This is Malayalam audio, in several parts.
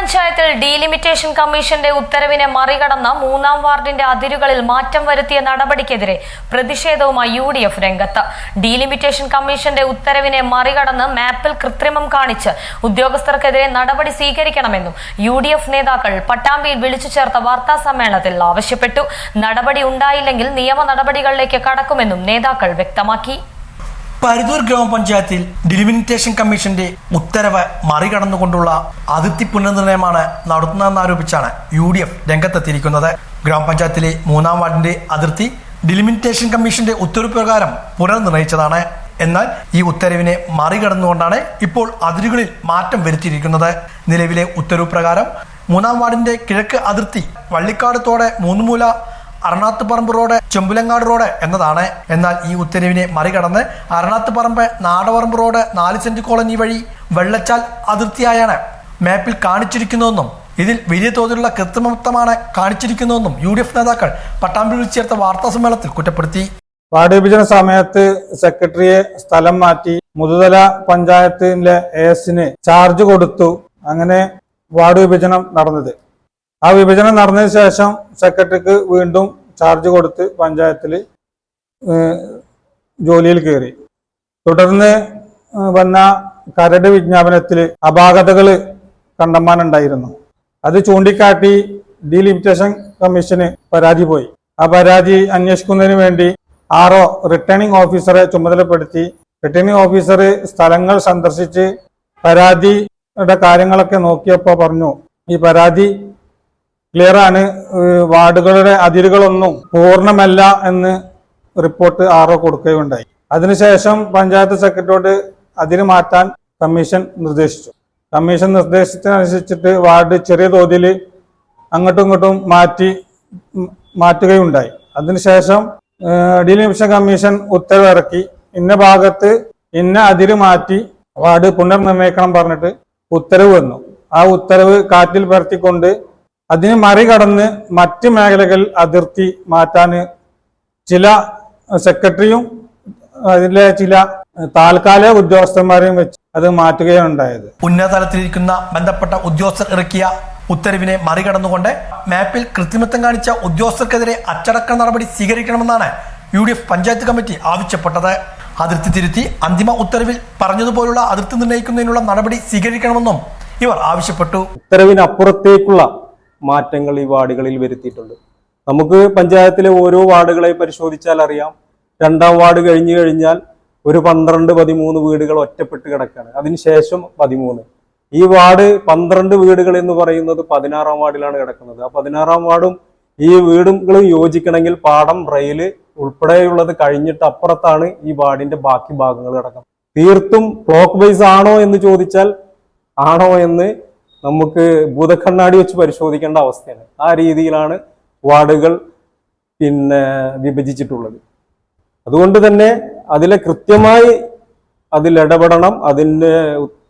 പഞ്ചായത്തിൽ ഡീലിമിറ്റേഷൻ കമ്മീഷന്റെ ഉത്തരവിനെ മറികടന്ന മൂന്നാം വാർഡിന്റെ അതിരുകളിൽ മാറ്റം വരുത്തിയ നടപടിക്കെതിരെ പ്രതിഷേധവുമായി യു ഡി എഫ് രംഗത്ത്. ഡീലിമിറ്റേഷൻ കമ്മീഷന്റെ ഉത്തരവിനെ മറികടന്ന് മാപ്പിൽ കൃത്രിമം കാണിച്ച് ഉദ്യോഗസ്ഥർക്കെതിരെ നടപടി സ്വീകരിക്കണമെന്നും യു ഡി എഫ് നേതാക്കൾ പട്ടാമ്പിയിൽ വിളിച്ചു ചേർത്ത വാർത്താ സമ്മേളനത്തിൽ ആവശ്യപ്പെട്ടു. നടപടി ഉണ്ടായില്ലെങ്കിൽ നിയമ നടപടികളിലേക്ക് കടക്കുമെന്നും നേതാക്കൾ വ്യക്തമാക്കി. പരുതൂർ ഗ്രാമപഞ്ചായത്തിൽ ഡിലിമിനിറ്റേഷൻ കമ്മീഷന്റെ ഉത്തരവ് മറികടന്നുകൊണ്ടുള്ള അതിർത്തി പുനർനിർണയമാണ് നടത്തുന്നതെന്നാരോപിച്ചാണ് യു ഡി എഫ് രംഗത്തെത്തിയിരിക്കുന്നത്. ഗ്രാമപഞ്ചായത്തിലെ മൂന്നാം വാർഡിന്റെ അതിർത്തി ഡിലിമിനിറ്റേഷൻ കമ്മീഷന്റെ ഉത്തരവ് പ്രകാരം പുനർനിർണയിച്ചതാണ് എന്നാൽ ഈ ഉത്തരവിനെ മറികടന്നുകൊണ്ടാണ് ഇപ്പോൾ അതിരുകളിൽ മാറ്റം വരുത്തിയിരിക്കുന്നത്. നിലവിലെ ഉത്തരവ് പ്രകാരം മൂന്നാം വാർഡിന്റെ കിഴക്ക് അതിർത്തി വള്ളിക്കാട് തോട് മൂന്നുമൂല അരണാത്ത് പറമ്പ് റോഡ് ചെമ്പുലങ്ങാട് റോഡ് എന്നതാണ്. എന്നാൽ ഈ ഉത്തരവിനെ മറികടന്ന് അരണാത്ത് പറമ്പ് നാടപറമ്പ് റോഡ് നാല് സെന്റ് കോളനി വഴി വെള്ളച്ചാൽ അതിർത്തിയായാണ് മാപ്പിൽ കാണിച്ചിരിക്കുന്നതെന്നും ഇതിൽ വലിയ തോതിലുള്ള കൃത്രിമത്വമാണ് കാണിച്ചിരിക്കുന്നതെന്നും യു ഡി എഫ് നേതാക്കൾ പട്ടാമ്പിയിൽ ചേർത്ത വാർത്താ സമ്മേളനത്തിൽ കുറ്റപ്പെടുത്തി. വാർഡ് വിഭജന സമയത്ത് സെക്രട്ടറിയെ സ്ഥലം മാറ്റി മുതുതല പഞ്ചായത്തിലെ എസിന് ചാർജ് കൊടുത്തു. അങ്ങനെ വാർഡ് വിഭജനം നടന്നത്. ആ വിഭജനം നടന്നതിന് ശേഷം സെക്രട്ടറിക്ക് വീണ്ടും ചാർജ് കൊടുത്ത് പഞ്ചായത്തിൽ ജോലിയിൽ കയറി തുടർന്ന് വന്ന കരട് വിജ്ഞാപനത്തിൽ അപാകതകൾ കണ്ടമാനുണ്ടായിരുന്നു. അത് ചൂണ്ടിക്കാട്ടി ഡീലിമിറ്റേഷൻ കമ്മീഷന് പരാതി പോയി. ആ പരാതി അന്വേഷിക്കുന്നതിന് വേണ്ടി ആറോ റിട്ടേണിംഗ് ഓഫീസറെ ചുമതലപ്പെടുത്തി റിട്ടേണിംഗ് ഓഫീസർ സ്ഥലങ്ങൾ സന്ദർശിച്ച് പരാതിയുടെ കാര്യങ്ങളൊക്കെ നോക്കിയപ്പോൾ പറഞ്ഞു ഈ പരാതി ക്ലിയർ ആണ് വാർഡുകളുടെ അതിരുകളൊന്നും പൂർണമല്ല എന്ന് റിപ്പോർട്ട് ആറോ കൊടുക്കുകയുണ്ടായി. അതിനുശേഷം പഞ്ചായത്ത് സെക്രട്ടറിയോട് അതിര് മാറ്റാൻ കമ്മീഷൻ നിർദ്ദേശിച്ചു. കമ്മീഷൻ നിർദ്ദേശത്തിനനുസരിച്ചിട്ട് വാർഡ് ചെറിയ തോതിൽ അങ്ങോട്ടും ഇങ്ങോട്ടും മാറ്റി മാറ്റുകയുണ്ടായി. അതിനുശേഷം ഡിലിമിഷൻ കമ്മീഷൻ ഉത്തരവിറക്കി. ഇന്ന ഭാഗത്ത് ഇന്ന അതിര് മാറ്റി വാർഡ് പുനർനിർണയിക്കണം പറഞ്ഞിട്ട് ഉത്തരവ് വന്നു. ആ ഉത്തരവ് കാറ്റിൽ പരത്തിക്കൊണ്ട് അതിന് മറികടന്ന് മറ്റ് മേഖലകൾ അതിർത്തി മാറ്റാൻ ചില സെക്രട്ടറിയും അതിലെ ചില താൽക്കാലിക ഉദ്യോഗസ്ഥന്മാരെയും വെച്ച് അത് മാറ്റുകയാണ് ഉണ്ടായത്. ഉന്നതതലത്തിലിരിക്കുന്ന ബന്ധപ്പെട്ട ഉദ്യോഗസ്ഥർ ഇറക്കിയ ഉത്തരവിനെ മറികടന്നുകൊണ്ട് മാപ്പിൽ കൃത്രിമത്വം കാണിച്ച ഉദ്യോഗസ്ഥർക്കെതിരെ അച്ചടക്ക നടപടി സ്വീകരിക്കണമെന്നാണ് U D F panchayat committee ആവശ്യപ്പെട്ടത്. അതിർത്തി തിരുത്തി അന്തിമ ഉത്തരവിൽ പറഞ്ഞതുപോലുള്ള അതിർത്തി നിർണയിക്കുന്നതിനുള്ള നടപടി സ്വീകരിക്കണമെന്നും ഇവർ ആവശ്യപ്പെട്ടു. ഉത്തരവിനപ്പുറത്തേക്കുള്ള മാറ്റങ്ങൾ ഈ വാർഡുകളിൽ വരുത്തിയിട്ടുണ്ട്. നമുക്ക് പഞ്ചായത്തിലെ ഓരോ വാർഡുകളെ പരിശോധിച്ചാൽ അറിയാം. രണ്ടാം വാർഡ് കഴിഞ്ഞു കഴിഞ്ഞാൽ ഒരു പന്ത്രണ്ട് പതിമൂന്ന് വീടുകൾ ഒറ്റപ്പെട്ട് കിടക്കുകയാണ്. അതിനുശേഷം പതിമൂന്ന്. ഈ വാർഡ് പന്ത്രണ്ട് വീടുകൾ എന്ന് പറയുന്നത് പതിനാറാം വാർഡിലാണ് കിടക്കുന്നത്. ആ പതിനാറാം വാർഡും ഈ വീടുകളും യോജിക്കണമെങ്കിൽ പാടം റെയിൽ ഉൾപ്പെടെയുള്ളത് കഴിഞ്ഞിട്ട് അപ്പുറത്താണ് ഈ വാർഡിന്റെ ബാക്കി ഭാഗങ്ങൾ കിടക്കുന്നത്. തീർത്തും ക്ലോക്ക് വൈസ് ആണോ എന്ന് ചോദിച്ചാൽ ആണോ എന്ന് നമുക്ക് ഭൂതക്കണ്ണാടി വെച്ച് പരിശോധിക്കേണ്ട അവസ്ഥയാണ്. ആ രീതിയിലാണ് വാർഡുകൾ പിന്നെ വിഭജിച്ചിട്ടുള്ളത്. അതുകൊണ്ട് തന്നെ അതിലെ കൃത്യമായി അതിലിടപെടണം അതിന്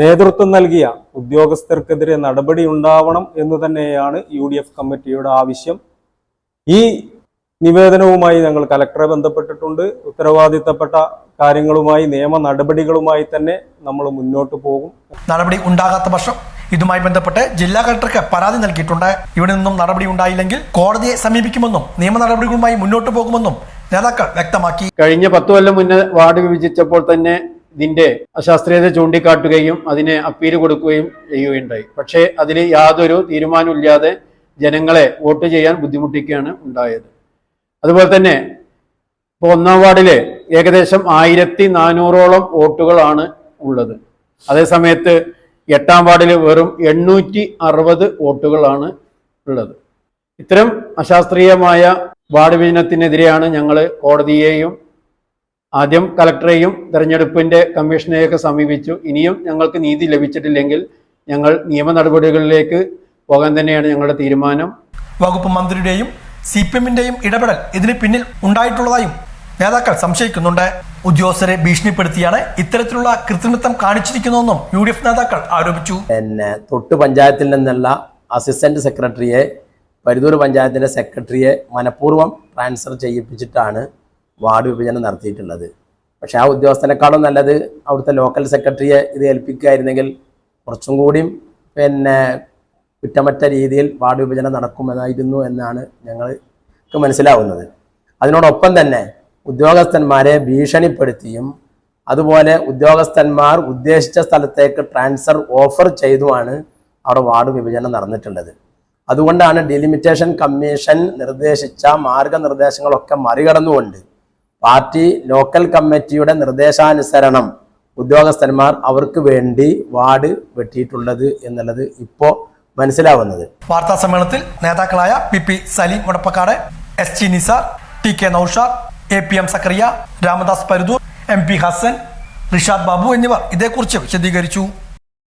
നേതൃത്വം നൽകിയ ഉദ്യോഗസ്ഥർക്കെതിരെ നടപടി ഉണ്ടാവണം എന്ന് തന്നെയാണ് യു ഡി എഫ് കമ്മിറ്റിയുടെ ആവശ്യം. ഈ നിവേദനവുമായി ഞങ്ങൾ കലക്ടറെ ബന്ധപ്പെട്ടിട്ടുണ്ട്. ഉത്തരവാദിത്തപ്പെട്ട കാര്യങ്ങളുമായി നിയമ നടപടികളുമായി തന്നെ നമ്മൾ മുന്നോട്ട് പോകും. നടപടി ഉണ്ടാകാത്ത പക്ഷം ഇതുമായി ബന്ധപ്പെട്ട് ജില്ലാ കളക്ടർക്ക് പരാതി നൽകിയിട്ടുണ്ട്. ഇവിടെ നിന്നും നടപടി ഉണ്ടായില്ലെങ്കിൽ കോടതിയെ സമീപിക്കുമെന്നും നിയമ നടപടികളുമായി മുന്നോട്ട് പോകുമെന്നും നേതാക്കൾ വ്യക്തമാക്കി. കഴിഞ്ഞ പത്ത് കൊല്ലം മുന്നേ വാർഡ് വിഭജിച്ചപ്പോൾ തന്നെ ഇതിന്റെ അശാസ്ത്രീയത ചൂണ്ടിക്കാട്ടുകയും അതിനെ അപ്പീൽ കൊടുക്കുകയും ചെയ്യുകയുണ്ടായി. പക്ഷേ അതിൽ യാതൊരു തീരുമാനമില്ലാതെ ജനങ്ങളെ വോട്ട് ചെയ്യാൻ ബുദ്ധിമുട്ടിക്കുകയാണ് ഉണ്ടായത്. അതുപോലെ തന്നെ ഇപ്പോൾ ഒന്നാം വാർഡിൽ ഏകദേശം ആയിരത്തി നാനൂറോളം വോട്ടുകളാണ് ഉള്ളത്. അതേസമയത്ത് എട്ടാം വാർഡിൽ വെറും എണ്ണൂറ്റി അറുപത് വോട്ടുകളാണ് ഉള്ളത്. ഇത്തരം അശാസ്ത്രീയമായ വാർഡ് വിഭജനത്തിനെതിരെയാണ് ഞങ്ങൾ കോടതിയെയും ആദ്യം കലക്ടറെയും തെരഞ്ഞെടുപ്പിന്റെ കമ്മീഷനെയൊക്കെ സമീപിച്ചു. ഇനിയും ഞങ്ങൾക്ക് നീതി ലഭിച്ചിട്ടില്ലെങ്കിൽ ഞങ്ങൾ നിയമ നടപടികളിലേക്ക് പോകാൻ തന്നെയാണ് ഞങ്ങളുടെ തീരുമാനം. വകുപ്പ് മന്ത്രിയുടെയും സി പി എമ്മിന്റെയും ഇടപെടൽ ഇതിന് പിന്നിൽ ഉണ്ടായിട്ടുള്ളതായും നേതാക്കൾ സംശയിക്കുന്നുണ്ട്. ഉദ്യോഗസ്ഥരെ ഭീഷണിപ്പെടുത്തിയാണ് ഇത്തരത്തിലുള്ള കൃത്രിമത്വം കാണിച്ചിരിക്കുന്നതെന്നും യു ഡി എഫ് നേതാക്കൾ ആരോപിച്ചു. പിന്നെ തൊട്ട് പഞ്ചായത്തിൽ നിന്നുള്ള അസിസ്റ്റന്റ് സെക്രട്ടറിയെ പരിതൂർ പഞ്ചായത്തിന്റെ സെക്രട്ടറിയെ മനഃപൂർവം ട്രാൻസ്ഫർ ചെയ്യിപ്പിച്ചിട്ടാണ് വാർഡ് വിഭജനം നടത്തിയിട്ടുള്ളത്. പക്ഷെ ആ ഉദ്യോഗസ്ഥനെക്കാളും നല്ലത് അവിടുത്തെ ലോക്കൽ സെക്രട്ടറിയെ ഇത് ഏൽപ്പിക്കുകയായിരുന്നെങ്കിൽ കുറച്ചും കൂടിയും പിന്നെ കുറ്റമറ്റ രീതിയിൽ വാർഡ് വിഭജനം നടക്കുമെന്നായിരുന്നു എന്നാണ് ഞങ്ങൾക്ക് മനസ്സിലാവുന്നത്. അതിനോടൊപ്പം തന്നെ ഉദ്യോഗസ്ഥന്മാരെ ഭീഷണിപ്പെടുത്തിയും അതുപോലെ ഉദ്യോഗസ്ഥന്മാർ ഉദ്ദേശിച്ച സ്ഥലത്തേക്ക് ട്രാൻസ്ഫർ ഓഫർ ചെയ്തുമാണ് അവിടെ വാർഡ് വിഭജനം നടന്നിട്ടുള്ളത്. അതുകൊണ്ടാണ് ഡിലിമിറ്റേഷൻ കമ്മീഷൻ നിർദ്ദേശിച്ച മാർഗനിർദ്ദേശങ്ങളൊക്കെ മറികടന്നുകൊണ്ട് പാർട്ടി ലോക്കൽ കമ്മിറ്റിയുടെ നിർദ്ദേശാനുസരണം ഉദ്യോഗസ്ഥന്മാർ അവർക്ക് വേണ്ടി വാർഡ് വെട്ടിയിട്ടുള്ളത് എന്നുള്ളത് ഇപ്പോൾ മനസ്സിലാവുന്നത്. വാർത്താ സമ്മേളനത്തിൽ നേതാക്കളായ P P Saleem Mudappakkad S T Nisar T K Noushad A P M Zakariya Ramadas Parudur M P Hasan Rishad Babu എന്നിവർ ഇതേക്കുറിച്ച് വിശദീകരിച്ചു.